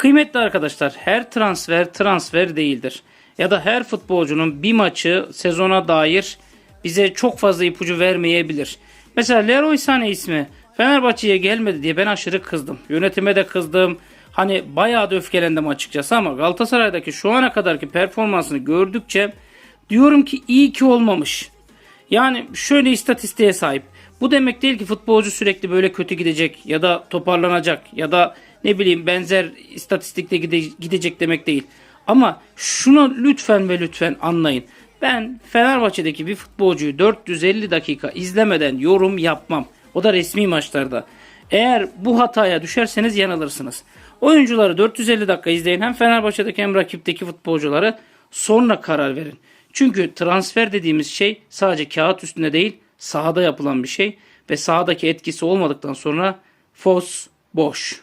Kıymetli arkadaşlar her transfer transfer değildir. Ya da her futbolcunun bir maçı sezona dair bize çok fazla ipucu vermeyebilir. Mesela Leroy Sané ismi Fenerbahçe'ye gelmedi diye ben aşırı kızdım. Yönetime de kızdım. Hani bayağı da öfkelendim açıkçası ama Galatasaray'daki şu ana kadarki performansını gördükçe diyorum ki iyi ki olmamış. Yani şöyle istatistiğe sahip. Bu demek değil ki futbolcu sürekli böyle kötü gidecek ya da toparlanacak ya da ne bileyim benzer istatistikte gide- gidecek demek değil. Ama şunu lütfen ve lütfen anlayın. Ben Fenerbahçe'deki bir futbolcuyu 450 dakika izlemeden yorum yapmam. O da resmi maçlarda. Eğer bu hataya düşerseniz yanılırsınız. Oyuncuları 450 dakika izleyin hem Fenerbahçe'deki hem rakipteki futbolcuları sonra karar verin. Çünkü transfer dediğimiz şey sadece kağıt üstünde değil sahada yapılan bir şey ve sahadaki etkisi olmadıktan sonra fos boş.